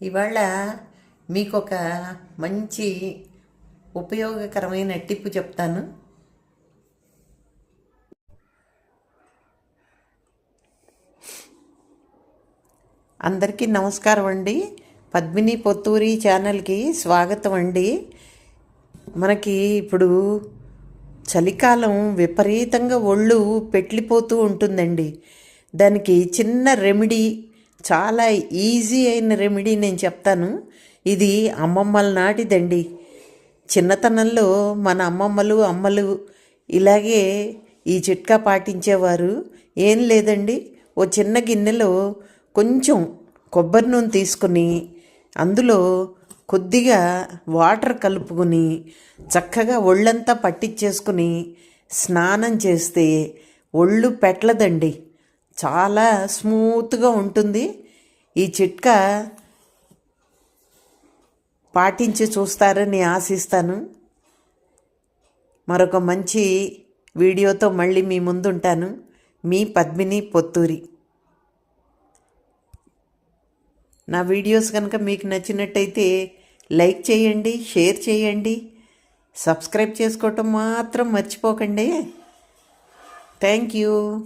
ఇవాళ మీకు ఒక మంచి ఉపయోగకరమైన టిప్ చెప్తాను. అందరికీ నమస్కారం అండి. పద్మిని పొత్తూరి ఛానల్కి స్వాగతం అండి. మనకి ఇప్పుడు చలికాలం విపరీతంగా ఒళ్ళు పెట్లిపోతూ ఉంటుందండి. దానికి చిన్న రెమెడీ చాలా ఈజీ అయిన రెమెడీ నేను చెప్తాను. ఇది అమ్మమ్మల నాటిదండి. చిన్నతనంలో మన అమ్మమ్మలు అమ్మలు ఇలాగే ఈ చిట్కా పాటించేవారు. ఏం లేదండి. ఓ చిన్న గిన్నెలో కొంచెం కొబ్బరి నూనె తీసుకుని అందులో కొద్దిగా వాటర్ కలుపుకొని చక్కగా ఒళ్ళంతా పట్టించేసుకుని స్నానం చేస్తే ఒళ్ళు పెట్టలదండి. చాలా స్మూత్గా ఉంటుంది. ఈ చిట్కా పాటించి చూస్తారని ఆశిస్తాను. మరొక మంచి వీడియోతో మళ్ళీ మీ ముందుంటాను. మీ పద్మిని పొత్తూరి. నా వీడియోస్ కనుక మీకు నచ్చినట్టయితే లైక్ చేయండి షేర్ చేయండి సబ్స్క్రైబ్ చేసుకోవటం మాత్రం మర్చిపోకండి. Thank you.